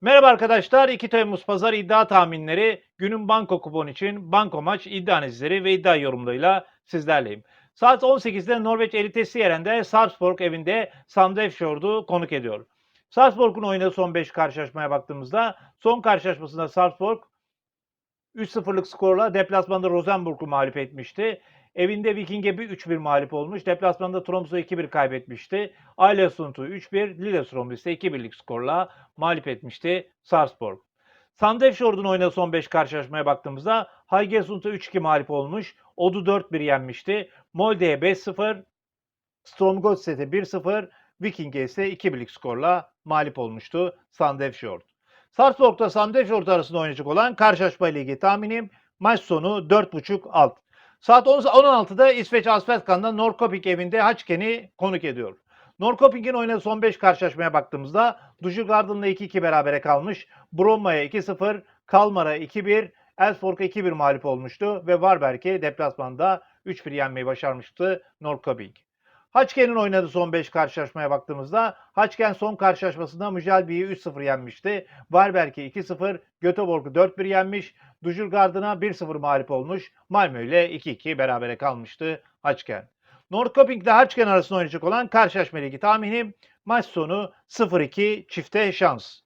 Merhaba arkadaşlar. 2 Temmuz Pazar iddia tahminleri günün banko kupon için banko maç iddia analizleri ve iddia yorumlarıyla sizlerleyim. Saat 18'de Norveç elitesi yerinde Sarpsborg evinde Sandefjord'u konuk ediyor. Sarpsborg'un oynadığı son 5 karşılaşmaya baktığımızda son karşılaşmasında Sarpsborg 3-0'lık skorla deplasmanda Rosenborg'u mağlup etmişti. Evinde Viking'e bir 3-1 mağlup olmuş. Deplasmanda Tromsø 2-1 kaybetmişti. Ailesund'u 3-1, Lillestrøm'u ise 2-1'lik skorla mağlup etmişti Sarpsborg. Sandefjord'un oynadığı son 5 karşılaşmaya baktığımızda Haugesund'a 3-2 mağlup olmuş. Odu 4-1 yenmişti. Molde'ye 5-0, Strømgodset'e 1-0, Viking'e ise 2-1'lik skorla mağlup olmuştu Sandefjord. Sarpsborg'da Sandefjord arasında oynayacak olan karşılaşma ligi tahminim maç sonu 4.5 alt. Saat 10 16'da İsveç Asfaltkan'da Norrköping evinde Haçken'i konuk ediyor. Norrköping'in oynadığı son 5 karşılaşmaya baktığımızda Dujurgard'ınla 2-2 berabere kalmış. Bromma'ya 2-0, Kalmar'a 2-1, Elfsborg'a 2-1 mağlup olmuştu ve Varberg'e deplasmanda 3-1 yenmeyi başarmıştı Norrköping. Haçken'in oynadığı son 5 karşılaşmaya baktığımızda Haçken son karşılaşmasında Mücelbi'yi 3-0 yenmişti. Varberg'e 2-0, Göteborg'u 4-1 yenmiş. Dujurgard'ına 1-0 mağlup olmuş. Malmö ile 2-2 berabere kalmıştı Haçken. Norrköping ile Haçken arasında oynayacak olan karşılaşma ligi tahminim maç sonu 0-2 çifte şans.